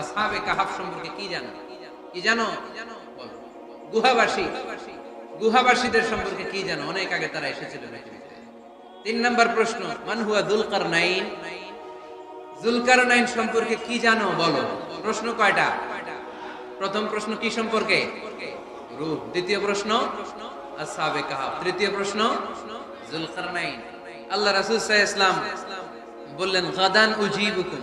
আসহাবে কাহাফ সম্পর্কে কি জানো? কি জানো? গুহাবাসী। গুহাবাসীদের সম্পর্কে কি জানো? অনেক আগে তারা এসেছিল তিন নাম্বার প্রশ্ন, মান হুয়া দুলকার নাইন জুলকার নাইন সম্পর্কে কি জানো? বলো। প্রশ্ন কয়টা? প্রথম প্রশ্ন কি সম্পর্কে? রূপ। দ্বিতীয় প্রশ্ন, আসহাবে কাহাফ। তৃতীয় প্রশ্ন জুলকার নাইন আল্লাহ রাসূল সাল্লাল্লাহু ইসলাম বললেন, গাদান উজিবুকুম।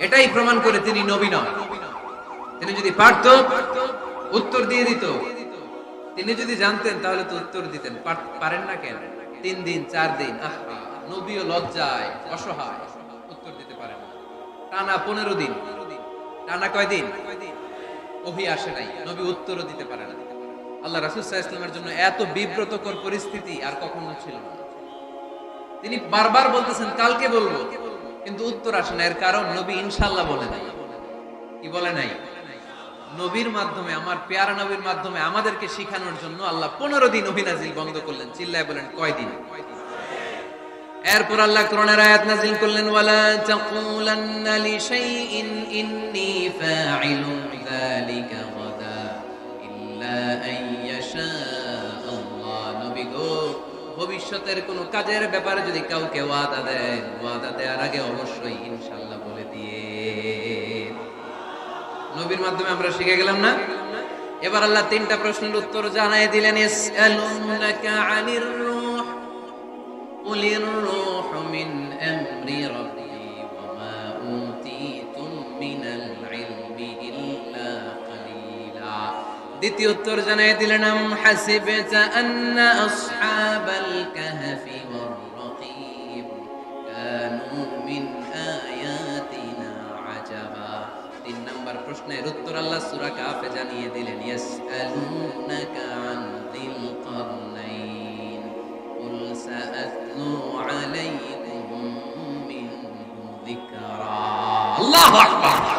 এটাই প্রমাণ করে তিনি নবী নয়। তিনি যদি পারত, উত্তর দিয়ে দিত। তিনি যদি জানতেন, তাহলে তো উত্তর দিতেন। পারেন না কেন? তিন দিন, চার দিন নবীও লজ্জায়, অসহায়, উত্তর দিতে পারেন টানা পনেরো দিন। টানা কয় দিন? ওহি আসে নাই। নবী উত্তরও দিতে পারে না। আল্লাহ রাসুল ইসলামের জন্য এত বিব্রতকর পরিস্থিতি আর কখনো ছিল না। তিনি বারবার বলতেছেন, কালকে বলব। কিন্তু উত্তর আসে না, এর কারণ নবী ইনশাল্লাহ বলে নাই। কি বলে নাই? নবীর মাধ্যমে, আমার পেয়ারা নবীর মাধ্যমে আমাদেরকে শিখানোর জন্য আল্লাহ পনেরো দিন অভিনাজিল বন্ধ করলেন। চিল্লায় বলেন কয়দিন এরপর আল্লাহ কোরআনের আয়াত নাজিল করলেন, ওয়ালা তাকুলান্না লিশাইইন ইন্নী ফাইলুন যালিকা গাদা ইল্লা গো ভবিষ্যতের কোনো কাজের ব্যাপারে যদি কাউকে ওয়াদা দেন ওয়াদা দেওয়ার আগে অবশ্যই ইনশাল্লাহ বলে দিয়ে। নবীর মাধ্যমে আমরা শিখে গেলাম না? এবার আল্লাহ তিনটা প্রশ্নের উত্তর জানাই দিলেন, ইসআলুনাকা আনির মিন আমরি دتي اتر دلنم حسبت ان اصحاب الكهف والرقيب كانوا من اياتنا عجبا تين نمبر প্রশ্ন এর উত্তর আল্লাহ সূরা কাফে জানিয়ে يسالونك عن ذي القرنين قل ساتلو عليكم منه ذكرا الله اكبر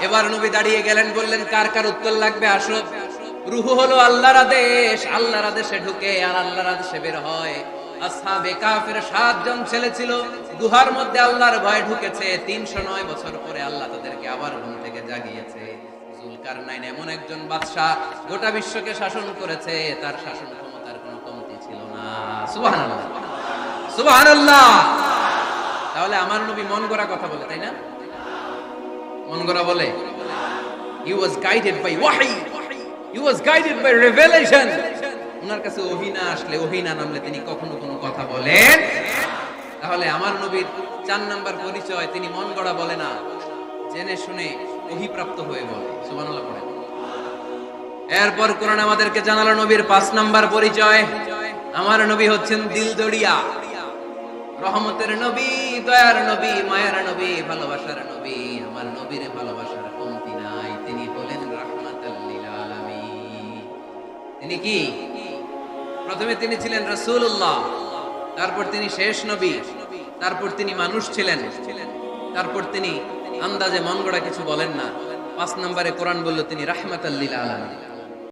এবার নবী দাঁড়িয়ে গেলেন, বললেন, কার কার উত্তর লাগবে? আসো। রুহু হলো আল্লাহর আদেশ। আল্লাহর আদেশে ঢুকে আর আল্লাহর আদেশে বের হয়। সাতজন ছেলে ছিল। গুহার মধ্যে আল্লাহর ভয় ঢুকেছে। তিনশো নয় বছর পরে আল্লাহ তাদেরকে আবার ঘুম থেকে জাগিয়েছে। এমন একজন বাদশাহ গোটা বিশ্বকে শাসন করেছে। তার শাসন ক্ষমতার কোনো কমতি ছিল না। সুবহানাল্লাহ। সুবহানাল্লাহ। তাহলে আমার নবী মন গড়া কথা বলে, তাই না? মন গড়া বলে হি ওয়াজ গাইডেড বাই ওয়াহি he was guided by revelation ওনার কাছে ওহী না আসলে ওহী না নামলে তিনি কখনো কোনো কথা বলেন। তাহলে আমার নবীর চার নাম্বার পরিচয় তিনি মন গড়া বলে না, জেনে শুনে ওহিপ্রাপ্ত হয়ে বলে। সুবহানাল্লাহ পড়েন। এরপর কোরআন আমাদেরকে জানালো নবীর পাঁচ নাম্বার পরিচয়। আমার নবী হচ্ছেন দিল দড়িয়া রহমতের নবী, দয়ার নবী, মায়ার নবী, ভালোবাসার নবী, আমার নবীর ভালোবাসার কমতি নাই। তিনি হলেন তিনি কি? প্রথমে তিনি ছিলেন রাসূলুল্লাহ, তারপর তিনি শেষ নবী, তারপর তিনি মানুষ ছিলেন। তারপর তিনি আন্দাজে মন কিছু বলেন না। পাঁচ নম্বরে কোরআন বলল, তিনি রাহমাতাল্লিল আলামিন।